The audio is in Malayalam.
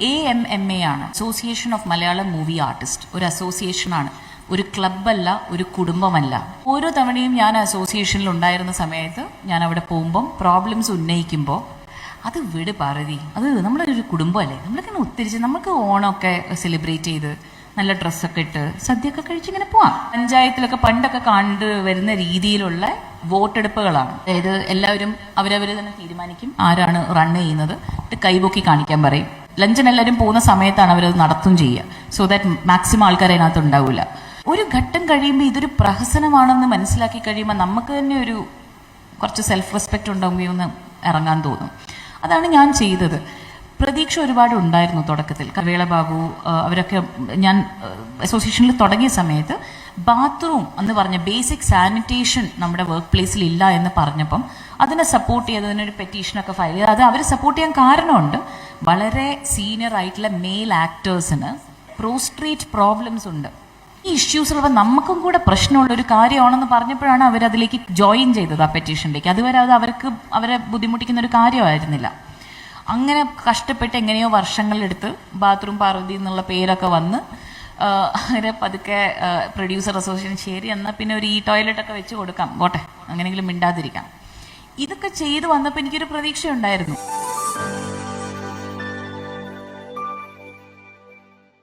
എ എം എം എ ആണ്. Association of Malayalam movie artist ഒരു അസോസിയേഷൻ ആണ്. ഒരു ക്ലബ്ബല്ല ഒരു കുടുംബമല്ല. ഓരോ തവണയും ഞാൻ അസോസിയേഷനിൽ ഉണ്ടായിരുന്ന സമയത്ത് ഞാൻ അവിടെ പോകുമ്പം പ്രോബ്ലംസ് ഉന്നയിക്കുമ്പോൾ അത് വിട് പാർവതി. അത് നമ്മുടെ ഒരു കുടുംബമല്ലേ. നമ്മളിങ്ങനെ ഒത്തിരിച്ച് നമുക്ക് ഓണമൊക്കെ സെലിബ്രേറ്റ് ചെയ്ത് നല്ല ഡ്രസ്സൊക്കെ ഇട്ട് സദ്യയൊക്കെ കഴിച്ച് ഇങ്ങനെ പോവാം. പഞ്ചായത്തിലൊക്കെ പണ്ടൊക്കെ കണ്ട് വരുന്ന രീതിയിലുള്ള വോട്ടെടുപ്പുകളാണ്. അതായത് എല്ലാവരും അവരവർ തന്നെ തീരുമാനിക്കും ആരാണ് റൺ ചെയ്യുന്നത്. കൈപൊക്കി കാണിക്കാൻ പറയും. ലഞ്ചിന് എല്ലാവരും പോകുന്ന സമയത്താണ് അവരത് നടത്തും ചെയ്യുക. സോ ദാറ്റ് മാക്സിമം ആൾക്കാർ അതിനകത്ത് ഉണ്ടാവില്ല ഒരു ഘട്ടം കഴിയുമ്പോൾ ഇതൊരു പ്രഹസനമാണെന്ന് മനസ്സിലാക്കി കഴിയുമ്പോൾ നമുക്ക് തന്നെ ഒരു കുറച്ച് സെൽഫ് റെസ്പെക്റ്റ് ഉണ്ടാവുകയോ എന്ന് ഇറങ്ങാൻ തോന്നും. അതാണ് ഞാൻ ചെയ്തത്. പ്രതീക്ഷ ഒരുപാട് ഉണ്ടായിരുന്നു തുടക്കത്തിൽ. കവേള ബാബു അവരൊക്കെ ഞാൻ അസോസിയേഷനിൽ തുടങ്ങിയ സമയത്ത് ബാത്റൂം എന്ന് പറഞ്ഞ ബേസിക് സാനിറ്റേഷൻ നമ്മുടെ വർക്ക് പ്ലേസിൽ ഇല്ല എന്ന് പറഞ്ഞപ്പം അതിനെ സപ്പോർട്ട് ചെയ്ത് അതിനൊരു പെറ്റീഷനൊക്കെ ഫയൽ ചെയ്ത് അത് അവർ സപ്പോർട്ട് ചെയ്യാൻ കാരണമുണ്ട്. വളരെ സീനിയർ ആയിട്ടുള്ള മെയിൽ ആക്ടേഴ്സിന് പ്രോസ്ട്രേറ്റ് പ്രോബ്ലംസ് ഉണ്ട്. ഈ ഇഷ്യൂസ് ഉള്ളപ്പോൾ നമുക്കും കൂടെ പ്രശ്നമുള്ള ഒരു കാര്യമാണെന്ന് പറഞ്ഞപ്പോഴാണ് അവർ അതിലേക്ക് ജോയിൻ ചെയ്തത് ആ പെറ്റീഷനിലേക്ക് അതുവരെ അത് അവർക്ക് അവരെ ബുദ്ധിമുട്ടിക്കുന്ന ഒരു കാര്യമായിരുന്നില്ല. അങ്ങനെ കഷ്ടപ്പെട്ട് എങ്ങനെയോ വർഷങ്ങളെടുത്ത് ബാത്റൂം പാർവതി എന്നുള്ള പേരൊക്കെ വന്ന് അങ്ങനെ പതുക്കെ പ്രൊഡ്യൂസർ അസോസിയേഷൻ ശരി എന്നാൽ പിന്നെ ഒരു ഈ ടോയ്ലറ്റ് ഒക്കെ വെച്ച് കൊടുക്കാം. പോട്ടെ അങ്ങനെയെങ്കിലും മിണ്ടാതിരിക്കാം. ഇതൊക്കെ ചെയ്തു വന്നപ്പോൾ എനിക്കൊരു പ്രതീക്ഷ ഉണ്ടായിരുന്നു